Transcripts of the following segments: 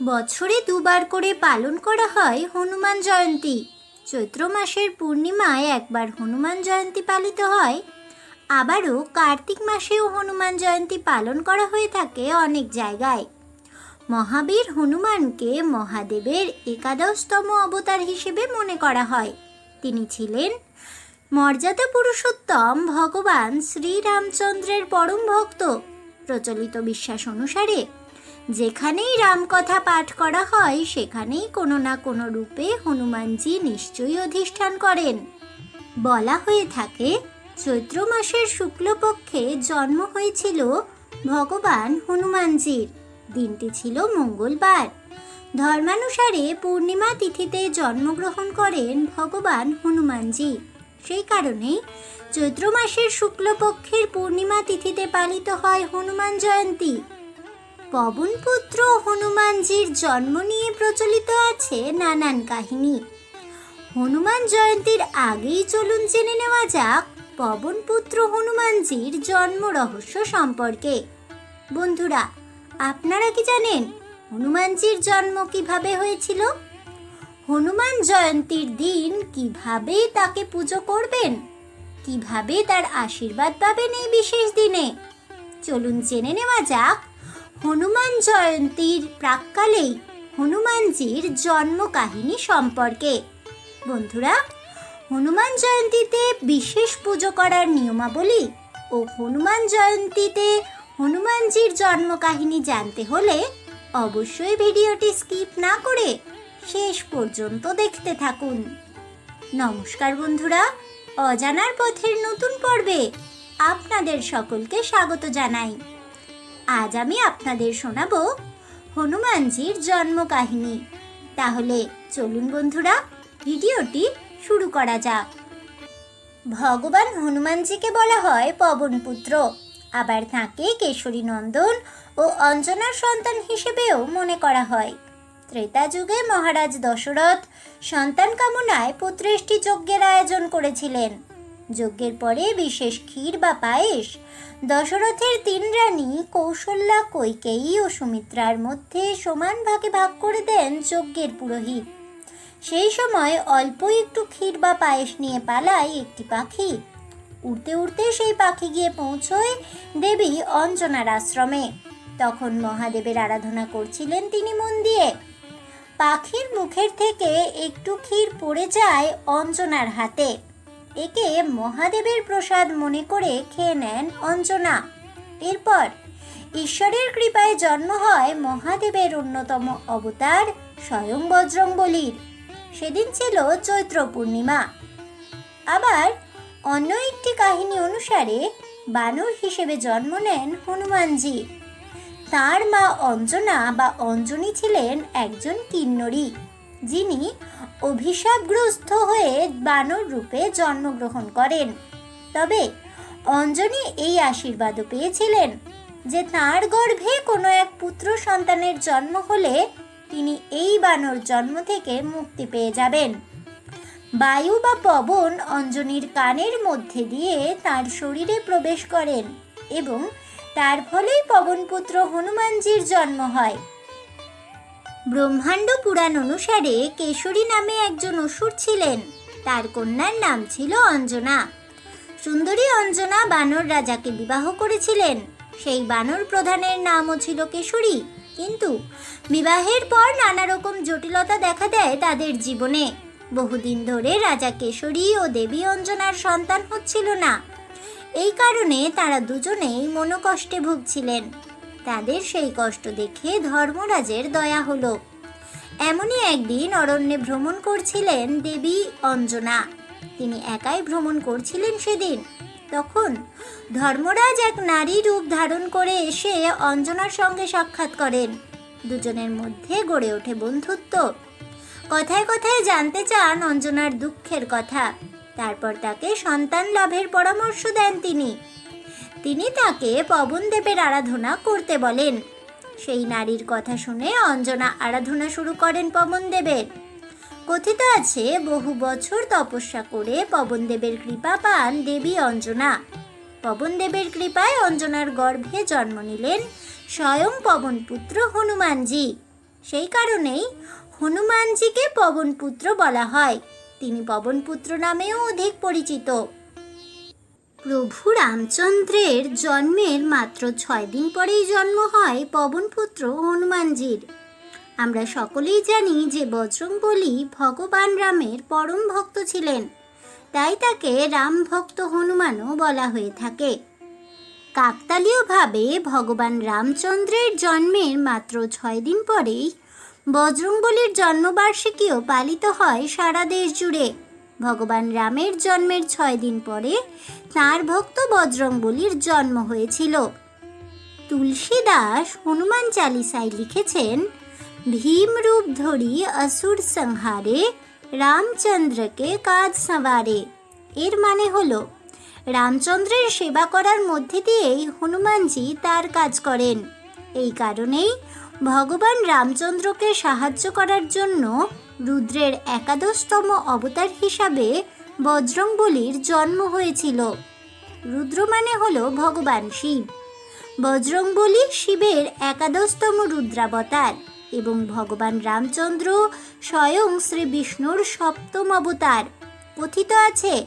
বছরে দুবার করে পালন করা হয় হনুমান জয়ন্তী। চৈত্র মাসের পূর্ণিমায় একবার হনুমান জয়ন্তী পালিত হয়। আবারও কার্তিক মাসেও হনুমান জয়ন্তী পালন করা হয়ে থাকে অনেক জায়গায়। মহাবীর হনুমানকে মহাদেবের একাদশতম অবতার হিসেবে মনে করা হয়। তিনি ছিলেন মর্যাদা পুরুষোত্তম ভগবান শ্রীরামচন্দ্রের পরম ভক্ত। প্রচলিত বিশ্বাস অনুসারে যেখানেই রামকথা পাঠ করা হয়, সেখানেই কোনো না কোনো রূপে হনুমানজি নিশ্চয়ই অধিষ্ঠান করেন। বলা হয়ে থাকে, চৈত্র মাসের শুক্লপক্ষে জন্ম হয়েছিল ভগবান হনুমানজির। দিনটি ছিল মঙ্গলবার। ধর্মানুসারে পূর্ণিমা তিথিতে জন্মগ্রহণ করেন ভগবান হনুমানজি। সেই কারণেই চৈত্র মাসের শুক্লপক্ষের পূর্ণিমা তিথিতে পালিত হয় হনুমান জয়ন্তী। পবনপুত্র হনুমানজির জন্ম নিয়ে প্রচলিত আছে নানান কাহিনী। হনুমান জয়ন্তীর আগেই চলুন জেনে নেওয়া যাক পবনপুত্র হনুমানজির জন্ম রহস্য সম্পর্কে। বন্ধুরা, আপনারা কি জানেন হনুমানজির জন্ম কীভাবে হয়েছিল? হনুমান জয়ন্তীর দিন কীভাবে তাকে পুজো করবেন? কীভাবে তার আশীর্বাদ পাবেন এই বিশেষ দিনে? চলুন জেনে নেওয়া যাক হনুমান জয়ন্তীর প্রাককালেই হনুমানজির জন্ম কাহিনী সম্পর্কে। বন্ধুরা, হনুমান জয়ন্তীতে বিশেষ পুজো করার নিয়মাবলী ও হনুমান জয়ন্তীতে হনুমানজির জন্ম কাহিনী জানতে হলে অবশ্যই ভিডিওটি স্কিপ না করে শেষ পর্যন্ত দেখতে থাকুন। নমস্কার বন্ধুরা, অজানার পথের নতুন পর্বে আপনাদের সকলকে স্বাগত জানাই। আজ আমি আপনাদের শোনাবো হনুমানজির জন্ম কাহিনী তাহলে চলুন বন্ধুরা, ভিডিওটি শুরু করা যাক। ভগবান হনুমানজিকে বলা হয় পবনপুত্র আবার তাঁকে কেশরী নন্দন ও অঞ্জনার সন্তান হিসেবেও মনে করা হয়। ত্রেতা যুগে মহারাজ দশরথ সন্তান কামনায় পুত্রেষ্টি যজ্ঞের আয়োজন করেছিলেন। যজ্ঞের পরে বিশেষ ক্ষীর বা পায়েস, দশরথের তিন রানী কৌশল্যা, কৈকেয়ী ও সুমিত্রার মধ্যে সমান ভাগে ভাগ করে দেন যজ্ঞের পুরোহিত। সেই সময় অল্প একটু ক্ষীর বা পায়েস নিয়ে পালায় একটি পাখি। উড়তে উড়তে সেই পাখি গিয়ে পৌঁছয় দেবী অঞ্জনার আশ্রমে। তখন মহাদেবের আরাধনা করছিলেন তিনি মন দিয়ে। পাখির মুখের থেকে একটু ক্ষীর পড়ে যায় অঞ্জনার হাতে। একে মহাদেবের প্রসাদ মনে করে খেয়ে নেন অঞ্জনা। এরপর, ঈশ্বরের কৃপায় জন্ম হয় মহাদেবের অন্যতম অবতার স্বয়ং বজরংবলীর সেদিন ছিল চৈত্র পূর্ণিমা। আবার অন্য একটি কাহিনী অনুসারে বানর হিসেবে জন্ম নেন হনুমানজি। তার মা অঞ্জনা বা অঞ্জনী ছিলেন একজন কিন্নরী। যিনি অভিশাপগ্রস্ত হয়ে বানর রূপে জন্মগ্রহণ করেন। তবে অঞ্জনী এই আশীর্বাদও পেয়েছিলেন যে তার গর্ভে কোনো এক পুত্র সন্তানের জন্ম হলে তিনি এই বানর জন্ম থেকে মুক্তি পেয়ে যাবেন। বায়ু বা পবন অঞ্জনীর কানের মধ্যে দিয়ে তার শরীরে প্রবেশ করেন এবং তার ফলেই পবনপুত্র হনুমানজির জন্ম হয়। ব্রহ্মাণ্ড পুরাণ অনুসারে কেশরী নামে একজন অসুর ছিলেন। তার কন্যার নাম ছিল অঞ্জনা। সুন্দরী অঞ্জনা বানর রাজাকে বিবাহ করেছিলেন। সেই বানর প্রধানের নামও ছিল কেশরী। কিন্তু বিবাহের পর নানা রকম জটিলতা দেখা দেয় তাদের জীবনে। বহুদিন ধরে রাজা কেশরী ও দেবী অঞ্জনার সন্তান হচ্ছিল না। এই কারণে তারা দুজনেই মনোকষ্টে ভুগছিলেন। তাদের সেই কষ্ট দেখে ধর্মরাজের দয়া হলো। এমনই একদিন অরণ্যে ভ্রমণ করছিলেন দেবী অঞ্জনা। তিনি একাই ভ্রমণ করছিলেন সেদিন। তখন ধর্মরাজ এক নারী রূপ ধারণ করে এসে অঞ্জনার সঙ্গে সাক্ষাৎ করেন। দুজনের মধ্যে গড়ে ওঠে বন্ধুত্ব। কথায় কথায় জানতে চান অঞ্জনার দুঃখের কথা। তারপর তাকে সন্তান লাভের পরামর্শ দেন তিনি। তিনি তাকে পবনদেবের আরাধনা করতে বলেন। সেই নারীর কথা শুনে অঞ্জনা আরাধনা শুরু করেন পবনদেবের কথিত আছে, বহু বছর তপস্যা করে পবনদেবের কৃপা পান দেবী অঞ্জনা। পবনদেবের কৃপায় অঞ্জনার গর্ভে জন্ম নিলেন স্বয়ং পবনপুত্র হনুমানজি। সেই কারণেই হনুমানজিকে পবনপুত্র বলা হয়। তিনি পবনপুত্র নামেও অধিক পরিচিত। প্রভু রামচন্দ্রের জন্মের মাত্র ছয় দিন পরেই জন্ম হয় পবনপুত্র হনুমানজির। আমরা সকলেই জানি যে বজরংবলী ভগবান রামের পরম ভক্ত ছিলেন। তাই তাকে রাম ভক্ত হনুমানও বলা হয়ে থাকে। কাকতালীয়ভাবে ভগবান রামচন্দ্রের জন্মের মাত্র ছয় দিন পরেই বজরংবলীর জন্মবার্ষিকীও পালিত হয় সারা দেশ জুড়ে। ভগবান রামের জন্মের ছয় দিন পরে তাঁর ভক্ত বজরংবলীর জন্ম হয়েছিল। তুলসীদাস হনুমান চালিসায় লিখেছেন ভীম রূপ ধরি অসুর সংহারে, রামচন্দ্রকে কাজ সাঁবারে। এর মানে হলো, রামচন্দ্রের সেবা করার মধ্যে দিয়েই হনুমানজি তার কাজ করেন। এই কারণেই ভগবান রামচন্দ্রকে সাহায্য করার জন্য রুদ্রের একাদশতম অবতার হিসাবে বজরংবলীর জন্ম হয়েছিল। রুদ্র মানে হল ভগবান শিব। বজরংবলী শিবের একাদশতম রুদ্রাবতার এবং ভগবান রামচন্দ্র স্বয়ং শ্রী বিষ্ণুর সপ্তম অবতার। কথিত আছে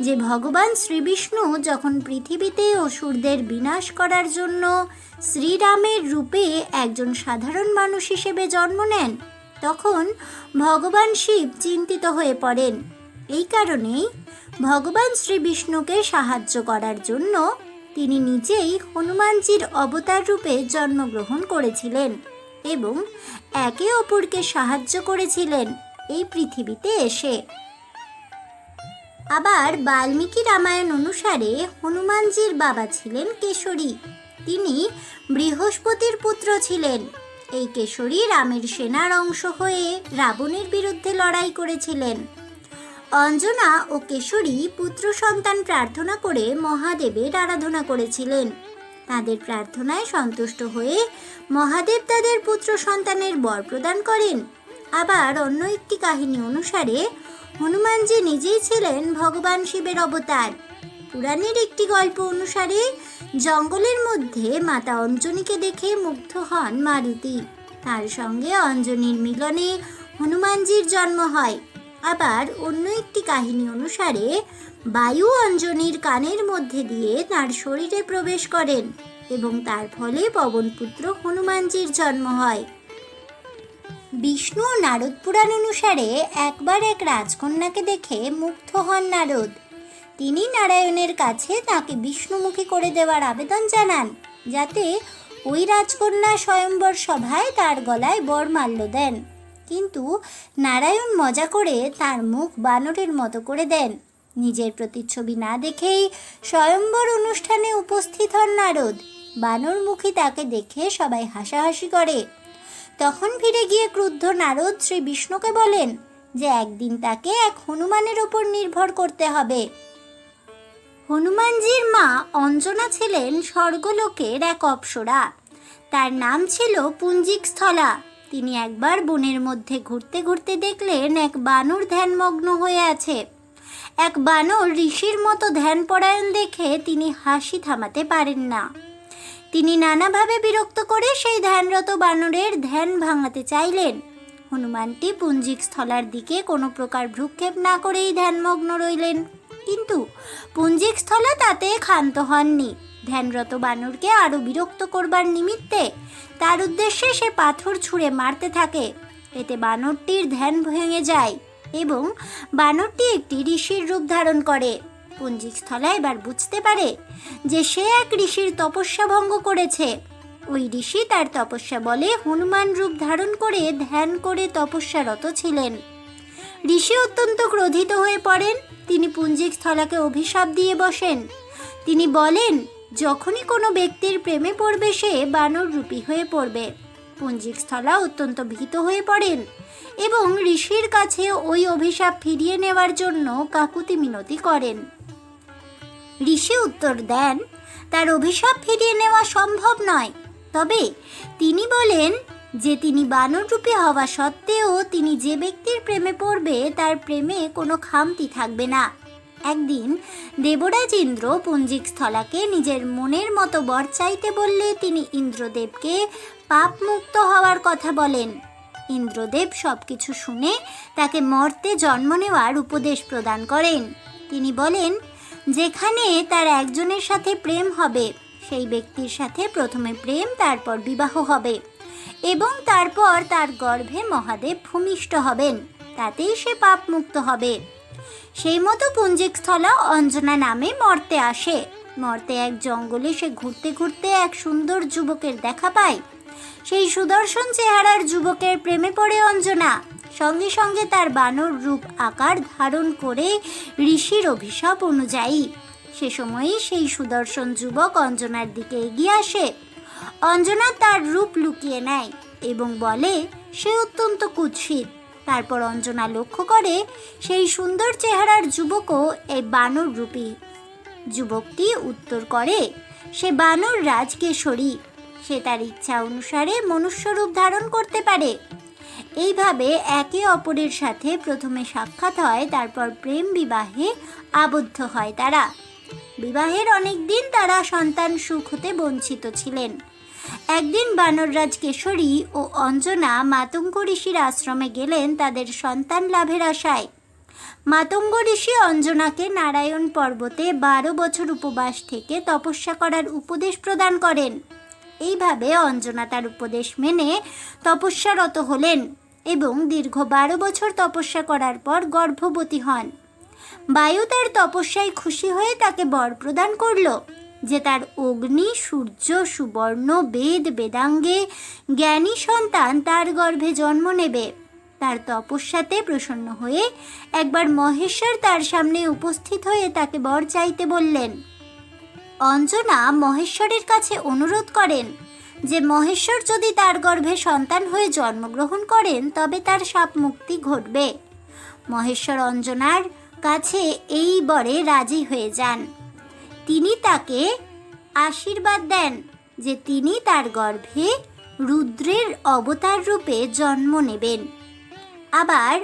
যে ভগবান শ্রীবিষ্ণু যখন পৃথিবীতে অসুরদের বিনাশ করার জন্য শ্রীরামের রূপে একজন সাধারণ মানুষ হিসেবে জন্ম নেন, তখন ভগবান শিব চিন্তিত হয়ে পড়েন। এই কারণেই ভগবান শ্রীবিষ্ণুকে সাহায্য করার জন্য তিনি নিজেই হনুমানজির অবতার রূপে জন্মগ্রহণ করেছিলেন এবং একে অপরকে সাহায্য করেছিলেন এই পৃথিবীতে এসে। আবার বাল্মীকি রামায়ণ অনুসারে হনুমানজির বাবা ছিলেন কেশরী। তিনি বৃহস্পতির পুত্র ছিলেন। এই কেশরী রামের সেনার অংশ হয়ে রাবণের বিরুদ্ধে লড়াই করেছিলেন। অঞ্জনা ও কেশরী পুত্র সন্তান প্রার্থনা করে মহাদেবের আরাধনা করেছিলেন। তাদের প্রার্থনায় সন্তুষ্ট হয়ে মহাদেব তাদের পুত্র সন্তানের বর প্রদান করেন। আবার অন্য একটি কাহিনী অনুসারে হনুমানজি নিজেই ছিলেন ভগবান শিবের অবতার। পুরাণের একটি গল্প অনুসারে জঙ্গলের মধ্যে মাতা অঞ্জনীকে দেখে মুগ্ধ হন মারুতি। তার সঙ্গে অঞ্জনীর মিলনে হনুমানজির জন্ম হয়। আবার অন্য একটি কাহিনী অনুসারে, বায়ু অঞ্জনীর কানের মধ্যে দিয়ে তার শরীরে প্রবেশ করেন এবং তার ফলে পবনপুত্র হনুমানজির জন্ম হয়। বিষ্ণু নারদ পুরাণ অনুসারে একবার এক রাজকন্যাকে দেখে মুগ্ধ হন নারদ। তিনি নারায়ণের কাছে তাকে বিষ্ণুমুখী করে দেওয়ার আবেদন জানান, যাতে ওই রাজকন্যা স্বয়ম্বর সভায় তার গলায় বরমাল্য দেন। কিন্তু নারায়ণ মজা করে তার মুখ বানরের মতো করে দেন। নিজের প্রতিচ্ছবি না দেখেই স্বয়ম্বর অনুষ্ঠানে উপস্থিত হন নারদ। বানরমুখী তাকে দেখে সবাই হাসাহাসি করে। তখন ফিরে গিয়ে ক্রুদ্ধ নারদ শ্রী বিষ্ণুকে বলেন যে একদিন তাকে এক হনুমানের ওপর নির্ভর করতে হবে। হনুমানজির মা অঞ্জনা ছিলেন স্বর্গলোকের এক অপ্সরা। তার নাম ছিল পুঞ্জিক স্থলা তিনি একবার বনের মধ্যে ঘুরতে ঘুরতে দেখলেন এক বানর ধ্যানমগ্ন হয়ে আছে। এক বানর ঋষির মতো ধ্যানপরায়ণ দেখে তিনি হাসি থামাতে পারেন না। তিনি নানাভাবে বিরক্ত করে সেই ধ্যানরত বানরের ধ্যান ভাঙাতে চাইলেন। হনুমানটি পুঞ্জিক স্থলার দিকে কোনো প্রকার ভ্রুক্ষেপ না করেই ধ্যানমগ্ন রইলেন। কিন্তু পুঞ্জিক স্থলা তাতে ক্ষান্ত হননি। ধ্যানরত বানরকে আরও বিরক্ত করবার নিমিত্তে তার উদ্দেশ্যে সে পাথর ছুঁড়ে মারতে থাকে। এতে বানরটির ধ্যান ভেঙে যায় এবং বানরটি একটি ঋষির রূপ ধারণ করে। পুঞ্জিক স্থলা এবার বুঝতে পারে যে সে এক ঋষির তপস্যা ভঙ্গ করেছে। ওই ঋষি তার তপস্যা বলে হনুমান রূপ ধারণ করে ধ্যান করে তপস্যারত ছিলেন। ঋষি অত্যন্ত ক্রোধিত হয়ে পড়েন। তিনি পুঞ্জিক স্থলাকে অভিশাপ দিয়ে বসেন। তিনি বলেন যখনই কোনো ব্যক্তির প্রেমে পড়বে সে বানর রূপী হয়ে পড়বে। পুঞ্জিক স্থলা অত্যন্ত ভীত হয়ে পড়েন এবং ঋষির কাছে ওই অভিশাপ ফিরিয়ে নেওয়ার জন্য কাকুতি মিনতি করেন। ঋষি উত্তর দেন, তার অভিশাপ ফিরিয়ে নেওয়া সম্ভব নয়। তবে তিনি বলেন যে তিনি বানররূপী হওয়া সত্ত্বেও তিনি যে ব্যক্তির প্রেমে পড়বে তার প্রেমে কোনো খামতি থাকবে না। একদিন দেবরাজ ইন্দ্র পুঞ্জিক স্থলাকে নিজের মনের মতো বর চাইতে বললে তিনি ইন্দ্রদেবকে পাপ মুক্ত হওয়ার কথা বলেন। ইন্দ্রদেব সব কিছু শুনে তাকে মর্তে জন্ম নেওয়ার উপদেশ প্রদান করেন। তিনি বলেন, যেখানে তার একজনের সাথে প্রেম হবে, সেই ব্যক্তির সাথে প্রথমে প্রেম, তারপর বিবাহ হবে এবং তারপর তার গর্ভে মহাদেব ভূমিষ্ঠ হবেন। তাতেই সে পাপ মুক্ত হবে। সেই মতো পুঞ্জিক স্থলা অঞ্জনা নামে মর্তে আসে। মর্তে এক জঙ্গলে সে ঘুরতে ঘুরতে এক সুন্দর যুবকের দেখা পায়। সেই সুদর্শন চেহারার যুবকের প্রেমে পড়ে অঞ্জনা। সঙ্গে সঙ্গে তার বানর রূপ আকার ধারণ করে ঋষির অভিশাপ অনুযায়ী। সে সময়ই সেই সুদর্শন যুবক অঞ্জনার দিকে এগিয়ে আসে। অঞ্জনা তার রূপ লুকিয়ে নেয় এবং বলে, সে অত্যন্ত কুৎসিত। তারপর অঞ্জনা লক্ষ্য করে সেই সুন্দর চেহারার যুবকও এই বানর রূপী। যুবকটি উত্তর করে, সে বানর রাজকেশরী। সে তার ইচ্ছা অনুসারে মনুষ্যরূপ ধারণ করতে পারে। এইভাবে একে অপরের সাথে প্রথমে সাক্ষাৎ হয়, তারপর প্রেম বিবাহে আবদ্ধ হয় তারা। বিবাহের অনেক দিন তারা সন্তান সুখ হতে বঞ্চিত ছিলেন। একদিন বানররাজ কেশরী ও অঞ্জনা মাতঙ্গ ঋষির আশ্রমে গেলেন তাদের সন্তান লাভের আশায়। মাতঙ্গ ঋষি অঞ্জনাকে নারায়ণ পর্বতে বারো বছর উপবাস থেকে তপস্যা করার উপদেশ প্রদান করেন। এইভাবে অঞ্জনা তার উপদেশ মেনে তপস্যারত হলেন এবং দীর্ঘ বারো বছর তপস্যা করার পর গর্ভবতী হন। বায়ু তার তপস্যায় খুশি হয়ে তাকে বর প্রদান করল। যে তার অগ্নি, সূর্য, সুবর্ণ, বেদ, বেদাঙ্গে, জ্ঞানী সন্তান তার গর্ভে জন্ম নেবে। তার তপস্যাতে প্রসন্ন হয়ে একবার মহেশ্বর তার সামনে উপস্থিত হয়ে তাকে বর চাইতে বললেন, অঞ্জনা মহেশ্বরের কাছে অনুরোধ করেন যে মহেশ্বর যদি তার গর্ভে সন্তান হয়ে জন্মগ্রহণ করেন, তবে তার সাপ মুক্তি ঘটবে। মহেশ্বর অঞ্জনার কাছে এই বরে রাজি হয়ে যান। তিনি তাকে আশীর্বাদ দেন যে তিনি তার গর্ভে রুদ্রের অবতার রূপে জন্ম নেবেন। আবার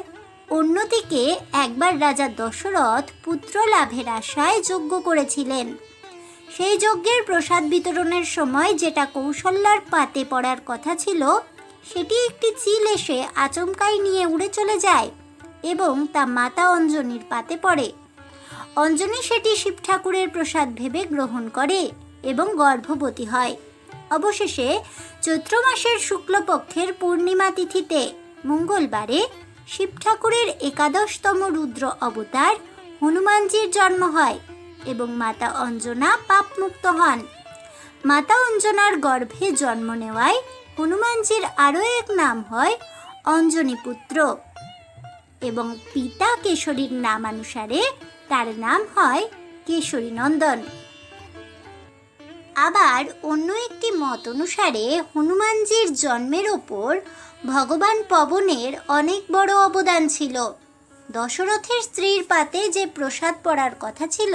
অন্যদিকে একবার রাজা দশরথ পুত্র লাভের আশায় যজ্ঞ করেছিলেন। সেই যজ্ঞের প্রসাদ বিতরণের সময় যেটা কৌশল্যার পাতে পড়ার কথা ছিল, সেটি একটি চিল এসে আচমকাই নিয়ে উড়ে চলে যায় এবং তা মাতা অঞ্জনির পাতে পড়ে। অঞ্জনি সেটি শিব ঠাকুরের প্রসাদ ভেবে গ্রহণ করে এবং গর্ভবতী হয়। অবশেষে চৈত্র মাসের শুক্লপক্ষের পূর্ণিমা তিথিতে মঙ্গলবারে শিব ঠাকুরের একাদশতম রুদ্র অবতার হনুমানজির জন্ম হয় এবং মাতা অঞ্জনা পাপমুক্ত হন। মাতা অঞ্জনার গর্ভে জন্ম নেওয়ায় হনুমানজির আরও এক নাম হয় অঞ্জনী পুত্র এবং পিতা কেশরীর নামানুসারে তার নাম হয় কেশরী নন্দন আবার অন্য একটি মত অনুসারে হনুমানজির জন্মের ওপর ভগবান পবনের অনেক বড় অবদান ছিল। দশরথের স্ত্রীর পাতে যে প্রসাদ পড়ার কথা ছিল,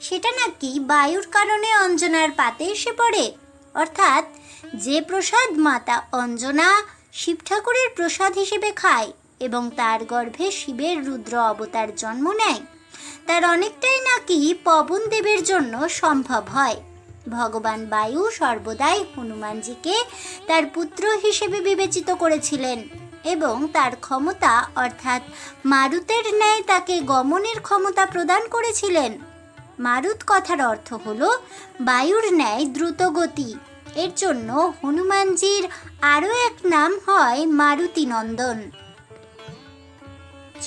সেটা নাকি বায়ুর কারণে অঞ্জনার পাতে এসে পড়ে। অর্থাৎ যে প্রসাদ মাতা অঞ্জনা শিব ঠাকুরের প্রসাদ হিসেবে খায় এবং তার গর্ভে শিবের রুদ্র অবতার জন্ম নেয়। তার অনেকটাই নাকি পবন দেবের জন্য সম্ভব হয়। ভগবান বায়ু সর্বদাই হনুমানজিকে তার পুত্র হিসেবে বিবেচিত করেছিলেন এবং তার ক্ষমতা, অর্থাৎ মারুতের ন্যায় তাকে গমনের ক্ষমতা প্রদান করেছিলেন। মারুত কথার অর্থ হল বায়ুর ন্যায় দ্রুত গতি। এর জন্য হনুমানজির আরও এক নাম হয় মারুতি নন্দন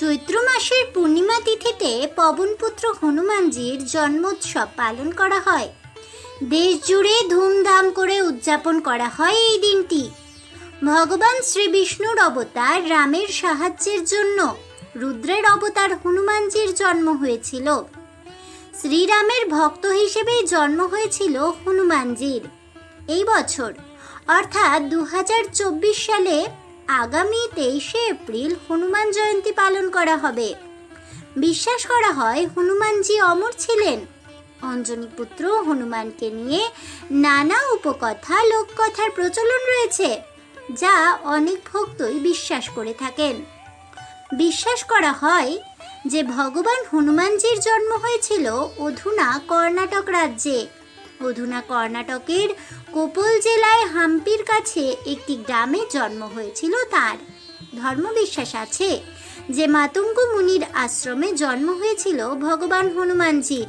চৈত্র মাসের পূর্ণিমা তিথিতে পবনপুত্র হনুমানজির জন্মোৎসব পালন করা হয়। দেশ জুড়ে ধুমধাম করে উদযাপন করা হয় এই দিনটি। ভগবান শ্রী বিষ্ণুর অবতার রামের সাহায্যের জন্য রুদ্রের অবতার হনুমানজির জন্ম হয়েছিল। শ্রীরামের ভক্ত হিসেবেই জন্ম হয়েছিল হনুমানজির। এই বছর, অর্থাৎ দু হাজার চব্বিশ সালে আগামী তেইশে এপ্রিল হনুমান জয়ন্তী পালন করা হবে। বিশ্বাস করা হয় হনুমানজি অমর ছিলেন। অঞ্জনী পুত্র হনুমানকে নিয়ে নানা উপকথা, লোককথার প্রচলন রয়েছে, যা অনেক ভক্তই বিশ্বাস করে থাকেন। বিশ্বাস করা হয় যে ভগবান হনুমানজির জন্ম হয়েছিল অধুনা কর্ণাটক রাজ্যে। অধুনা কর্ণাটকের কোপল জেলায় হাম্পির কাছে একটি গ্রামে জন্ম হয়েছিল তার। ধর্মবিশ্বাস আছে যে মাতঙ্গ মুনির আশ্রমে জন্ম হয়েছিল ভগবান হনুমানজির।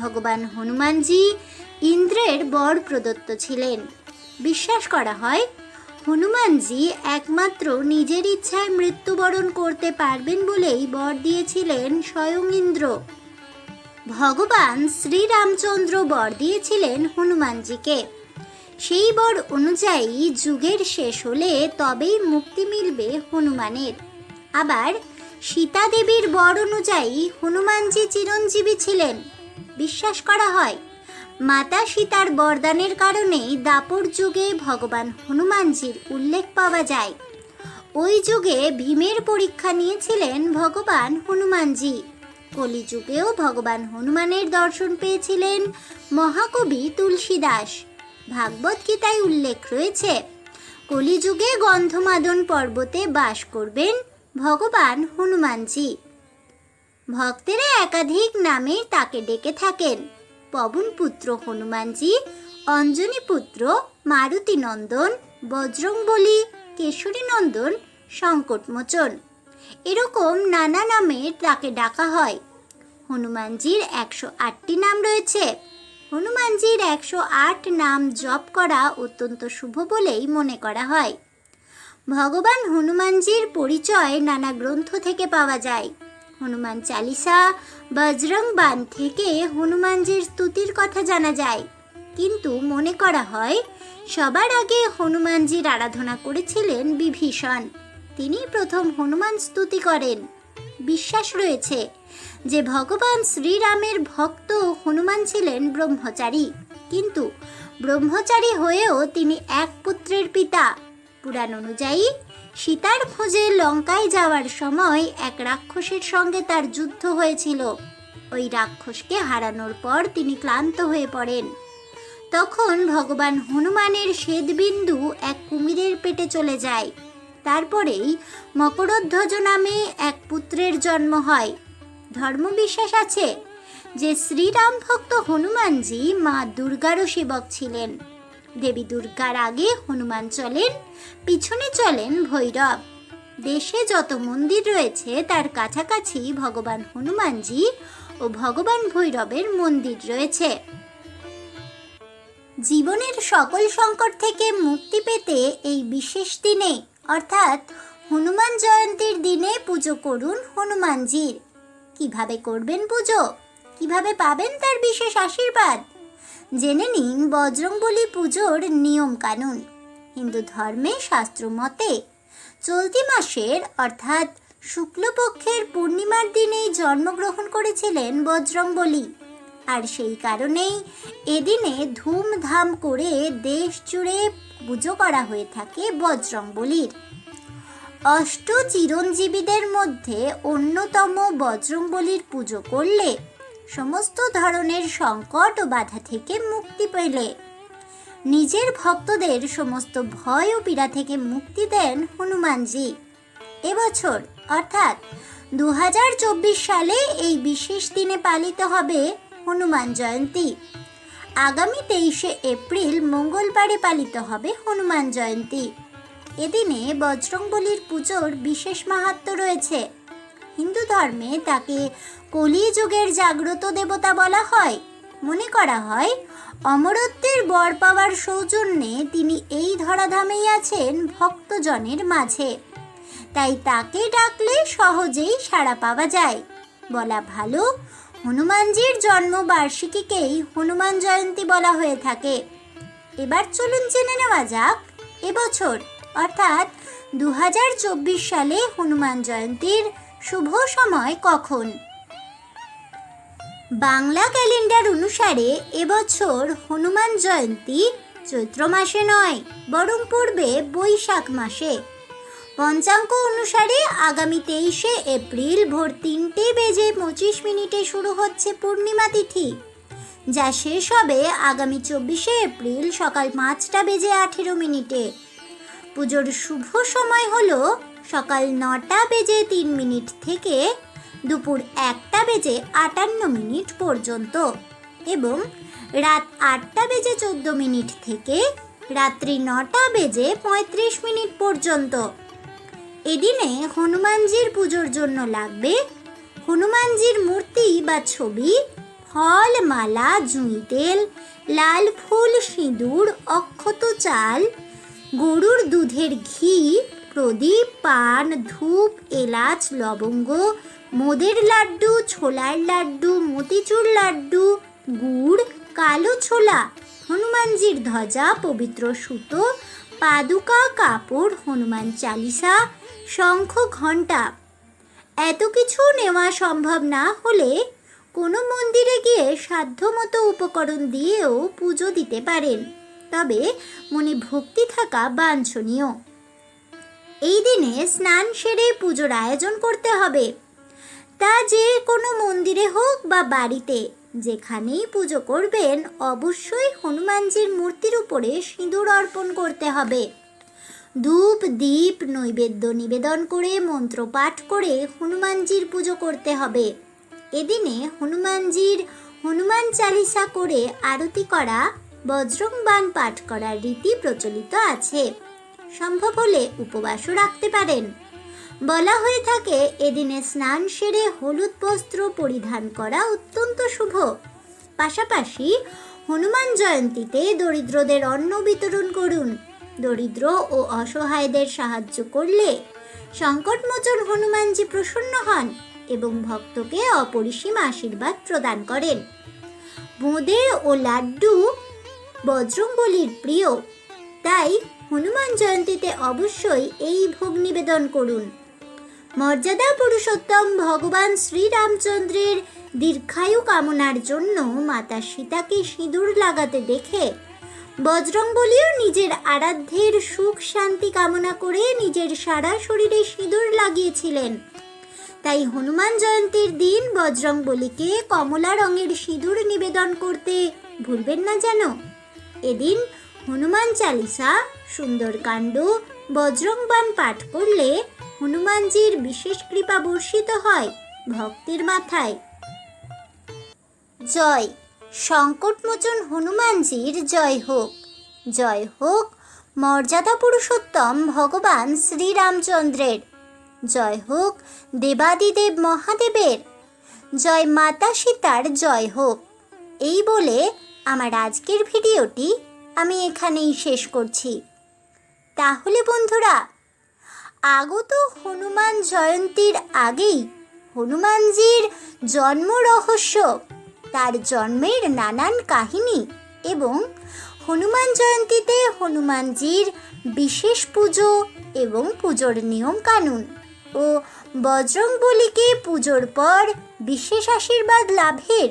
ভগবান হনুমানজি ইন্দ্রের বর প্রদত্ত ছিলেন। বিশ্বাস করা হয়, হনুমানজি একমাত্র নিজের ইচ্ছায় মৃত্যুবরণ করতে পারবেন বলেই বর দিয়েছিলেন স্বয়ং ইন্দ্র। ভগবান শ্রীরামচন্দ্র বর দিয়েছিলেন হনুমানজিকে। সেই বর অনুযায়ী যুগের শেষ হলে তবেই মুক্তি মিলবে হনুমানের। আবার সীতা দেবীর বর অনুযায়ী হনুমানজি চিরঞ্জীবী ছিলেন। বিশ্বাস করা হয়, মাতা সীতার বরদানের কারণেই দাপর যুগে ভগবান হনুমানজির উল্লেখ পাওয়া যায়। ওই যুগে ভীমের পরীক্ষা নিয়েছিলেন ভগবান হনুমানজি। কলিযুগেও ভগবান হনুমানের দর্শন পেয়েছিলেন মহাকবি তুলসীদাস। ভাগবত গীতায় উল্লেখ রয়েছে, কলিযুগে গন্ধমাদন পর্বতে বাস করবেন ভগবান হনুমানজি। ভক্তেরা একাধিক নামে তাকে ডেকে থাকেন। পবন পুত্র হনুমানজি, অঞ্জনী পুত্র মারুতি নন্দন, বজরংবলী, কেশরী নন্দন, সংকটমোচন। এরকম নানা নামে তাকে ডাকা হয়। হনুমানজির একশো আটটি নাম রয়েছে। হনুমানজির একশো আট নাম জপ করা অত্যন্ত শুভ বলেই মনে করা হয়। ভগবান হনুমানজির পরিচয় নানা গ্রন্থ থেকে পাওয়া যায়। হনুমান চালিসা, বজরং বান থেকে হনুমানজির স্তুতির কথা জানা যায়। কিন্তু মনে করা হয়, সবার আগে হনুমানজির আরাধনা করেছিলেন বিভীষণ। তিনি প্রথম হনুমান স্তুতি করেন। বিশ্বাস রয়েছে যে ভগবান শ্রীরামের ভক্ত হনুমান ছিলেন ব্রহ্মচারী। কিন্তু ব্রহ্মচারী হয়েও তিনি এক পুত্রের পিতা। পুরাণ অনুযায়ী সীতার খোঁজে লঙ্কায় যাওয়ার সময় এক রাক্ষসের সঙ্গে তার যুদ্ধ হয়েছিল। ওই রাক্ষসকে হারানোর পর তিনি ক্লান্ত হয়ে পড়েন। তখন ভগবান হনুমানের শ্বেতবিন্দু এক কুমিরের পেটে চলে যায়। তারপরেই মকরধ্বজ নামে এক পুত্রের জন্ম হয়। ধর্মবিশ্বাস আছে যে শ্রীরাম ভক্ত হনুমানজি মা দুর্গারও সেবক ছিলেন। দেবী দুর্গার আগে হনুমান চলেন, পিছনে চলেন ভৈরব। দেশে যত মন্দির রয়েছে, তার কাছাকাছি ভগবান হনুমানজি ও ভগবান ভৈরবের মন্দির রয়েছে। জীবনের সকল সংকট থেকে মুক্তি পেতে এই বিশেষ দিনে, অর্থাৎ হনুমান জয়ন্তীর দিনে পুজো করুন হনুমানজির। কীভাবে করবেন পুজো? কীভাবে পাবেন তার বিশেষ আশীর্বাদ? জেনে নিন বজরংবলী পুজোর নিয়ম কানুন হিন্দু ধর্মে শাস্ত্র মতে, চলতি মাসের অর্থাৎ শুক্লপক্ষের পূর্ণিমার দিনেই জন্মগ্রহণ করেছিলেন বজরংবলী। আর সেই কারণেই এদিনে ধুমধাম করে দেশ জুড়ে পুজো করা হয়ে থাকে বজরংবলীর। অষ্ট চিরঞ্জীবীদের মধ্যে অন্যতম বজরংবলীর পুজো করলে সমস্ত ধরনের সংকট ও বাধা থেকে মুক্তি পেলে। নিজের ভক্তদের সমস্ত ভয় ও পীড়া থেকে মুক্তি দেন হনুমানজি। এবছর, অর্থাৎ দু হাজার চব্বিশ সালে এই বিশেষ দিনে পালিত হবে হনুমান জয়ন্তী। আগামী তেইশে এপ্রিল মঙ্গলবারে পালিত হবে হনুমান জয়ন্তী। এদিনে বজরংবলীর পুজোর বিশেষ মাহাত্ম রয়েছে। হিন্দু ধর্মে তাকে কলিযুগের জাগ্রত দেবতা বলা হয়। মনে করা হয়, অমরত্বের বর পাওয়ার সৌজন্যে তিনি এই ধরাধামেই আছেন ভক্তজনের মাঝে। তাই তাকে ডাকলে সহজেই সাড়া পাওয়া যায়। বলা ভালো, হনুমানজির জন্ম বার্ষিকীকেই হনুমান জয়ন্তী বলা হয়ে থাকে। এবার চলুন জেনে নেওয়া যাক এবছর অর্থাৎ দু হাজার চব্বিশ সালে হনুমান জয়ন্তীর শুভ সময় কখন? বাংলা ক্যালেন্ডার অনুসারে এবছর হনুমান জয়ন্তী চৈত্র মাসে নয়, বরং পূর্বে বৈশাখ মাসে। পঞ্চাঙ্গ অনুসারে আগামী তেইশে এপ্রিল ভোর তিনটে বেজে পঁচিশ মিনিটে শুরু হচ্ছে পূর্ণিমা তিথি, যা শেষ হবে আগামী চব্বিশে এপ্রিল সকাল পাঁচটা বেজে আঠেরো মিনিটে। পুজোর শুভ সময় হল সকাল নটা বেজে তিন মিনিট থেকে দুপুর একটা বেজে আটান্ন মিনিট পর্যন্ত এবং রাত আটটা বেজে চোদ্দ মিনিট থেকে রাত্রি নটা বেজে পঁয়ত্রিশ মিনিট পর্যন্ত। এদিনে হনুমানজির পুজোর জন্য লাগবে হনুমানজির মূর্তি বা ছবি ফল মালা জুঁই তেল, লাল ফুল, সিঁদুর, অক্ষত চাল গরুর দুধের ঘি, প্রদীপ, পান, ধূপ, এলাচ, লবঙ্গ, মোদের লাড্ডু, ছোলার লাড্ডু, মতিচুর লাড্ডু, গুড়, কালো ছোলা, হনুমানজির ধ্বজা, পবিত্র সুতো, পাদুকা, কাপড়, হনুমান চালিসা, শঙ্খ, ঘণ্টা। এত কিছু নেওয়া সম্ভব না হলে কোনো মন্দিরে গিয়ে সাধ্যমতো উপকরণ দিয়েও পুজো দিতে পারেন। তবে মনে ভক্তি থাকা বাঞ্ছনীয়। এই দিনে স্নান সেরে পুজোর আয়োজন করতে হবে। তা যে কোনো মন্দিরে হোক বা বাড়িতে, যেখানেই পুজো করবেন, অবশ্যই হনুমানজির মূর্তির উপরে সিঁদুর অর্পণ করতে হবে। ধূপ, দীপ, নৈবেদ্য নিবেদন করে, মন্ত্র পাঠ করে হনুমানজির পুজো করতে হবে। এদিনে হনুমানজির হনুমান চালিসা করে আরতি করা বজ্রং বাণ পাঠ করার রীতি প্রচলিত আছে। সম্ভব হলে উপবাসও রাখতে পারেন। বলা হয়ে থাকে, এদিনে স্নান সেরে হলুদ বস্ত্র পরিধান করা অত্যন্ত শুভ। পাশাপাশি হনুমান জয়ন্তীতে দরিদ্রদের অন্ন বিতরণ করুন। দরিদ্র ও অসহায়দের সাহায্য করলে সংকটমোচন হনুমানজি প্রসন্ন হন এবং ভক্তকে অপরিসীম আশীর্বাদ প্রদান করেন। বোঁদে ও লাড্ডু বজরংবলির প্রিয়। তাই হনুমান জয়ন্তীতে অবশ্যই এই ভোগ নিবেদন করুন। মর্যাদা পুরুষোত্তম ভগবান শ্রীরামচন্দ্রের দীর্ঘায়ু কামনার জন্য মাতা সীতাকে সিঁদুর লাগাতে দেখে বজরংবলীও নিজের আরাধ্যের সুখ শান্তি কামনা করে নিজের সারা শরীরে সিঁদুর লাগিয়েছিলেন। তাই হনুমান জয়ন্তীর দিন বজরংবলীকে কমলা রঙের সিঁদুর নিবেদন করতে ভুলবেন না যেন। এদিন হনুমান চালিসা, সুন্দরকাণ্ড বজরংবান পাঠ করলে হনুমানজির বিশেষ কৃপা বর্ষিত হয় ভক্তের মাথায়। জয়। সংকটমোচন হনুমানজির জয় হোক। জয় হোক মর্যাদা পুরুষোত্তম ভগবান শ্রীরামচন্দ্রের। জয় হোক দেবাদিদেব মহাদেবের। জয় মাতা সীতার জয় হোক। এই বলে আমার আজকের ভিডিওটি আমি এখানেই শেষ করছি। তাহলে বন্ধুরা, আগত হনুমান জয়ন্তীর আগেই হনুমানজির জন্ম রহস্য, তার জন্মের নানান কাহিনী এবং হনুমান জয়ন্তীতে হনুমানজির বিশেষ পুজো এবং পুজোর নিয়ম কানুন ও বজরংবলীকে পুজোর পর বিশেষ আশীর্বাদ লাভের